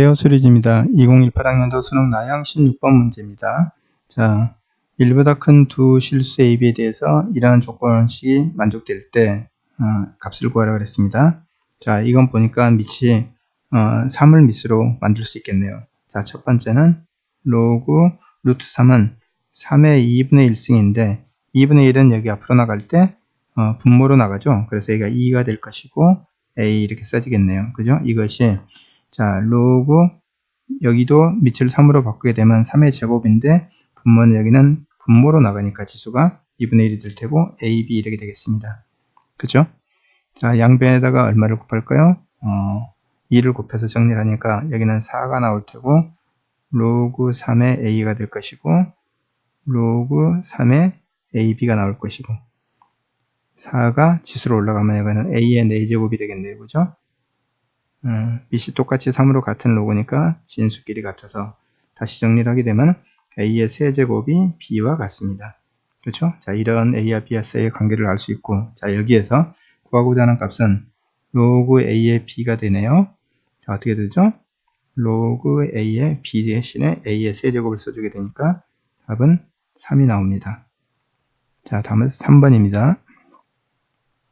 안녕하세요. 수리지입니다. 2018 학년도 수능 나양 16번 문제입니다. 자, 1보다 큰 두 실수 AB에 대해서 이러한 조건식이 만족될 때 어, 값을 구하라 그랬습니다. 자, 이건 보니까 밑이 어, 3을 밑으로 만들 수 있겠네요. 자, 첫 번째는 로그 루트 3은 3의 2분의 1승인데 2분의 1은 여기 앞으로 나갈 때 어, 분모로 나가죠. 그래서 여기가 2가 될 것이고 A 이렇게 써지겠네요. 그죠? 이것이 자 로그 여기도 밑을 3으로 바꾸게 되면 3의 제곱인데 분모는 여기는 분모로 나가니까 지수가 2분의 1이 될 테고 A, B 이렇게 되겠습니다. 그죠? 자 양변에다가 얼마를 곱할까요? 어, 2를 곱해서 정리를 하니까 여기는 4가 나올 테고 로그 3의 A가 될 것이고 로그 3의 AB가 나올 것이고 4가 지수로 올라가면 이거는 A의 4제곱이 되겠네요. 그죠? 음, 밑이 똑같이 3으로 같은 로그니까 진수끼리 같아서 다시 정리를 하게 되면 A의 세제곱이 B와 같습니다. 그렇죠? 자, 이런 A와 B와 C의 관계를 알 수 있고 자, 여기에서 구하고자 하는 값은 로그 A의 B가 되네요. 자, 어떻게 되죠? 로그 A의 B 대신에 A의 세제곱을 써주게 되니까 답은 3이 나옵니다. 자, 다음은 3번입니다.